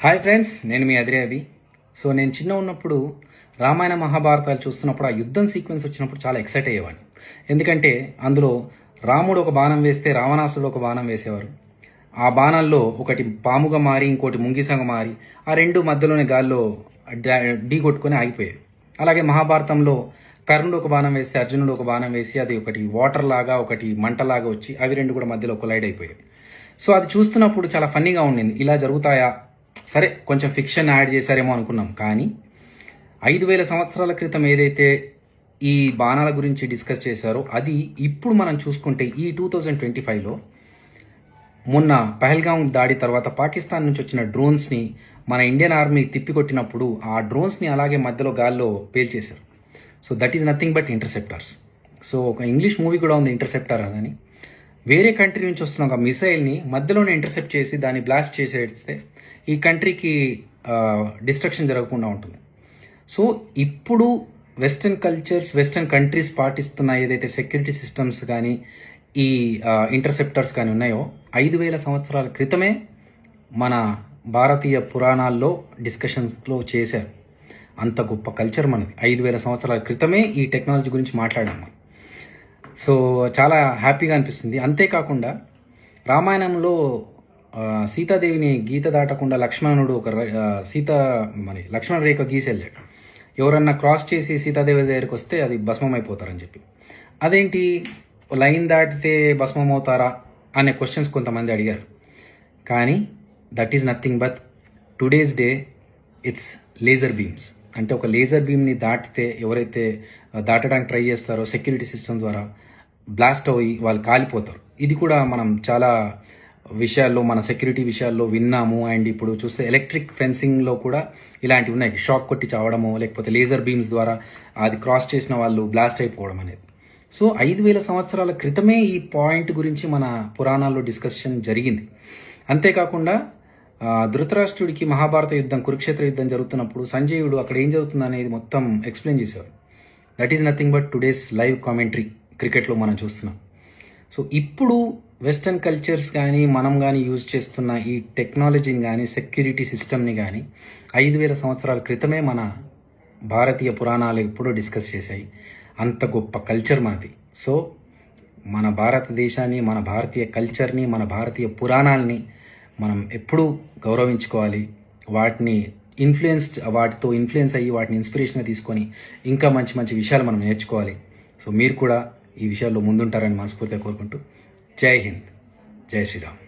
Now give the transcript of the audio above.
Hi friends నేను మీ అదిరే అభి. So నేను చిన్న ఉన్నప్పుడు రామాయణ మహాభారతాలు చూస్తున్నప్పుడు ఆ యుద్ధం సీక్వెన్స్ వచ్చినప్పుడు చాలా ఎక్సైట్ అయ్యేవాడిని. ఎందుకంటే అందులో రాముడు ఒక బాణం వేస్తే రావణాసుడు ఒక బాణం వేసేవారు. ఆ బాణాల్లో ఒకటి పాముగా మారి ఇంకోటి ముంగిసంగా మారి ఆ రెండు మధ్యలోనే గాల్లో ఢీ కొట్టుకొని ఆగిపోయాయి అలాగే మహాభారతంలో కర్ణుడు ఒక బాణం వేస్తే అర్జునుడు ఒక బాణం వేసి అది ఒకటి వాటర్ లాగా ఒకటి మంటలాగా వచ్చి అవి రెండు కూడా మధ్యలో కొలైడ్ అయిపోయాయి సో అది చూస్తున్నప్పుడు చాలా ఫన్నీగా ఉండింది. ఇలా జరుగుతాయా? సరే కొంచెం ఫిక్షన్ యాడ్ చేశారేమో అనుకున్నాం కానీ ఐదు వేల సంవత్సరాల క్రితం ఏదైతే ఈ బాణాల గురించి డిస్కస్ చేశారో అది ఇప్పుడు మనం చూసుకుంటే ఈ టూ థౌజండ్ ట్వంటీ ఫైవ్లో మొన్న పహల్గాం దాడి తర్వాత పాకిస్తాన్ నుంచి వచ్చిన డ్రోన్స్ని మన ఇండియన్ ఆర్మీ తిప్పికొట్టినప్పుడు ఆ డ్రోన్స్ని అలాగే మధ్యలో గాల్లో పేల్చేశారు. So that is nothing but interceptors so ఒక ఇంగ్లీష్ మూవీ కూడా ఉంది ఇంటర్సెప్టార్ అని. వేరే కంట్రీ నుంచి వస్తున్న ఒక మిసైల్ని మధ్యలోనే ఇంటర్సెప్ట్ చేసి దాన్ని బ్లాస్ట్ చేసేస్తే ఈ కంట్రీకి డిస్ట్రక్షన్ జరగకుండా ఉంటుంది. సో ఇప్పుడు వెస్టర్న్ కల్చర్స్ వెస్టర్న్ కంట్రీస్ పాటిస్తున్న ఏదైతే సెక్యూరిటీ సిస్టమ్స్ కానీ ఈ ఇంటర్సెప్టర్స్ కానీ ఉన్నాయో ఐదు వేల సంవత్సరాల క్రితమే మన భారతీయ పురాణాల్లో డిస్కషన్స్లో చేశారు. అంత గొప్ప కల్చర్ మనది. ఐదు వేల సంవత్సరాల క్రితమే ఈ టెక్నాలజీ గురించి మాట్లాడాము సో చాలా హ్యాపీగా అనిపిస్తుంది. అంతేకాకుండా రామాయణంలో సీతాదేవిని గీత దాటకుండా లక్ష్మణుడు ఒక ర- సీత మరి లక్ష్మణ రేఖ గీసెళ్ళాడు ఎవరన్నా క్రాస్ చేసి సీతాదేవి దగ్గరికి వస్తే అది భస్మం అయిపోతారని చెప్పి. అదేంటి? లైన్ దాటితే భస్మం అవుతారా అనే క్వశ్చన్స్ కొంతమంది అడిగారు. కానీ that is nothing but today's day it's laser beams అంటే ఒక లేజర్ బీమ్ని దాటితే ఎవరైతే దాటడానికి ట్రై చేస్తారో సెక్యూరిటీ సిస్టమ్ ద్వారా బ్లాస్ట్ అయ్యి వాళ్ళు కాలిపోతారు. ఇది కూడా మనం చాలా విషయాల్లో మన సెక్యూరిటీ విషయాల్లో విన్నాము. అండ్ ఇప్పుడు చూస్తే ఎలక్ట్రిక్ ఫెన్సింగ్లో కూడా ఇలాంటివి ఉన్నాయి. షాక్ కొట్టి చావడము లేకపోతే లేజర్ బీమ్స్ ద్వారా అది క్రాస్ చేసిన వాళ్ళు బ్లాస్ట్ అయిపోవడం అనేది. సో ఐదు వేల సంవత్సరాల క్రితమే ఈ పాయింట్ గురించి మన పురాణాల్లో డిస్కషన్ జరిగింది. అంతేకాకుండా ధృతరాష్ట్రుడికి మహాభారత యుద్ధం కురుక్షేత్ర యుద్ధం జరుగుతున్నప్పుడు సంజయుడు అక్కడ ఏం జరుగుతుంది అనేది మొత్తం ఎక్స్ప్లెయిన్ చేశారు. That is nothing but today's live commentary క్రికెట్లో మనం చూస్తున్నాం. సో ఇప్పుడు వెస్టర్న్ కల్చర్స్ కానీ మనం కానీ యూజ్ చేస్తున్న ఈ టెక్నాలజీని కానీ సెక్యూరిటీ సిస్టమ్ని కానీ ఐదు వేల సంవత్సరాల క్రితమే మన భారతీయ పురాణాలు ఎప్పుడో డిస్కస్ చేశాయి. అంత గొప్ప కల్చర్ మనది సో మన భారతదేశాన్ని మన భారతీయ కల్చర్ని మన భారతీయ పురాణాలని మనం ఎప్పుడూ గౌరవించుకోవాలి. వాటిని ఇన్ఫ్లుయెన్స్డ్ వాటితో ఇన్ఫ్లుయెన్స్ అయ్యి వాటిని ఇన్స్పిరేషన్గా తీసుకొని ఇంకా మంచి మంచి విషయాలు మనం నేర్చుకోవాలి. సో మీరు కూడా ఈ విషయాల్లో ముందుంటారని మనస్ఫూర్తిగా కోరుకుంటూ జై హింద్. జై శ్రీరామ్.